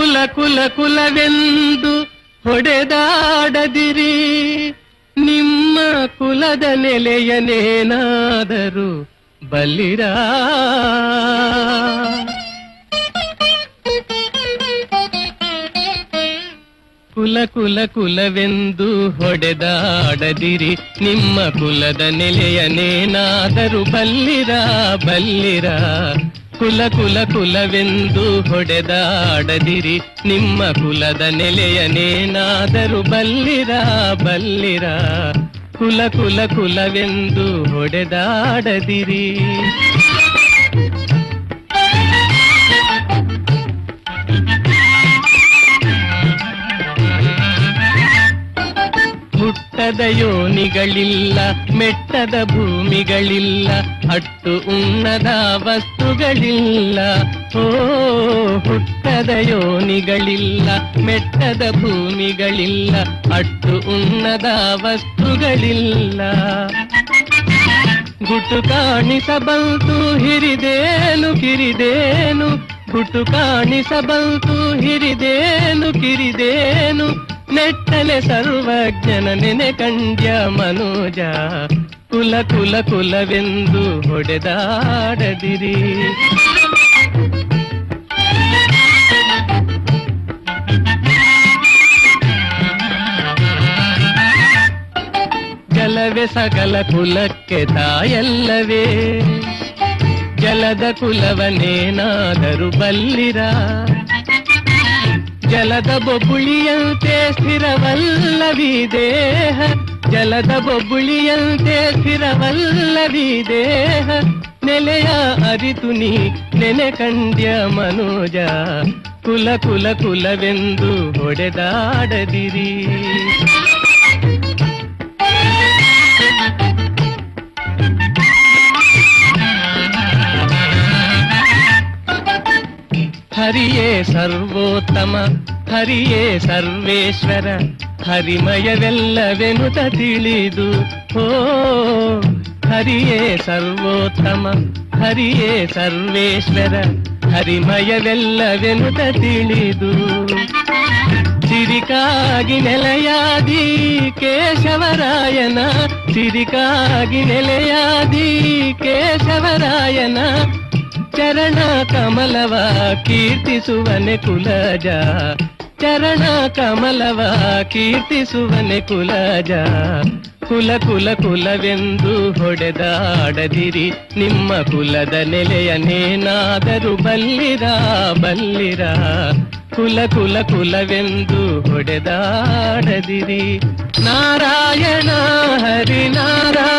ಕುಲ ಕುಲ ಕುಲವೆಂದು ಹೊಡೆದಾಡದಿರಿ. ನಿಮ್ಮ ಕುಲದ ನೆಲೆಯನೇನಾದರೂ ಬಲ್ಲಿರಾ? ಕುಲ ಕುಲ ಕುಲವೆಂದು ಹೊಡೆದಾಡದಿರಿ. ನಿಮ್ಮ ಕುಲದ ನೆಲೆಯನೇನಾದರೂ ಬಲ್ಲಿರ, ಬಲ್ಲಿರಾ? ಕುಲ ಕುಲ ಕುಲವೆಂದು ಹೊಡೆದಾಡದಿರಿ ನಿಮ್ಮ ಕುಲದ ನೆಲೆಯನೇನಾದರೂ ಬಲ್ಲಿರಾ ಬಲ್ಲಿರಾ ಕುಲ ಕುಲ ಕುಲವೆಂದು ಹೊಡೆದಾಡದಿರಿ ಹುಟ್ಟದ ಯೋನಿಗಳಿಲ್ಲ ಮೆಟ್ಟದ ಭೂಮಿಗಳಿಲ್ಲ, ಅಟ್ಟು ಉನ್ನದ ವಸ್ತುಗಳಿಲ್ಲ. ಓ ಹುಟ್ಟದ ಯೋನಿಗಳಿಲ್ಲ ಮೆಟ್ಟದ ಭೂಮಿಗಳಿಲ್ಲ, ಅಟ್ಟು ಉನ್ನದ ವಸ್ತುಗಳಿಲ್ಲ. ಗುಟ್ಟು ಕಾಣಿಸಬಲ್ತು, ಹಿರಿದೇನು, ಕಿರಿದೇನು? ಗುಟ್ಟು ಕಾಣಿಸಬಲ್ತು, ಹಿರಿದೇನು, ಕಿರಿದೇನು? ನೆಟ್ಟಲೆ ಸರ್ವಜ್ಞನ ನೆನೆ ಕಂಡ್ಯ ಮನೋಜ ಕುಲ ಕುಲ ಕುಲವೆಂದು ಹೊಡೆದಾಡದಿರಿ ಜಲವೇ ಸಕಲ ಕುಲಕ್ಕೆ ತಾಯಲ್ಲವೇ ಜಲದ ಕುಲವನೇನಾದರೂ ಬಲ್ಲಿರ ಜಲದ ಬೊಬ್ಬುಳಿಯಂತೆ ಸ್ಥಿರವಲ್ಲವಿ ದೇಹ ಜಲದ ಬೊಬ್ಬುಳಿಯಂತೆ ಸ್ಥಿರವಲ್ಲವಿ ದೇಹ ನೆಲೆಯ ಅರಿತು ನೀ ನೆನೆ ಕಂಡ್ಯ ಮನೋಜ ಕುಲ ಕುಲ ಕುಲವೆಂದು ಹೊಡೆದಾಡದಿರಿ ಹರಿಯೇ ಸರ್ವೋತ್ತಮ ಹರಿಯೇ ಸರ್ವೇಶ್ವರ ಹರಿಮಯವೆಲ್ಲವೆನುತ ತಿಳಿದು ಹೋ ಹರಿಯೇ ಸರ್ವೋತ್ತಮ ಹರಿಯೇ ಸರ್ವೇಶ್ವರ ಹರಿಮಯವೆಲ್ಲವೆನುತ ತಿಳಿದು ಸಿರಿಕಾಗಿ ನೆಲೆಯಾದಿ ಕೇಶವರಾಯನ ಸಿರಿಕಾಗಿ ನೆಲೆಯಾದಿ ಕೇಶವರಾಯನ ಚರಣ ಕಮಲವ ಕೀರ್ತಿಸುವನೆ ಕುಲಜ ಚರಣ ಕಮಲವ ಕೀರ್ತಿಸುವನೆ ಕುಲಜ ಕುಲ ಕುಲ ಕುಲವೆಂದು ಹೊಡೆದಾಡದಿರಿ ನಿಮ್ಮ ಕುಲದ ನೆಲೆಯನೇನಾದರೂ ಬಲ್ಲಿರ ಬಲ್ಲಿರ ಕುಲ ಕುಲ ಕುಲವೆಂದು ಹೊಡೆದಾಡದಿರಿ ನಾರಾಯಣ ಹರಿ ನಾರಾಯಣ ನಾರಾಯಣ ಹರಿ ನಾರಾಯಣ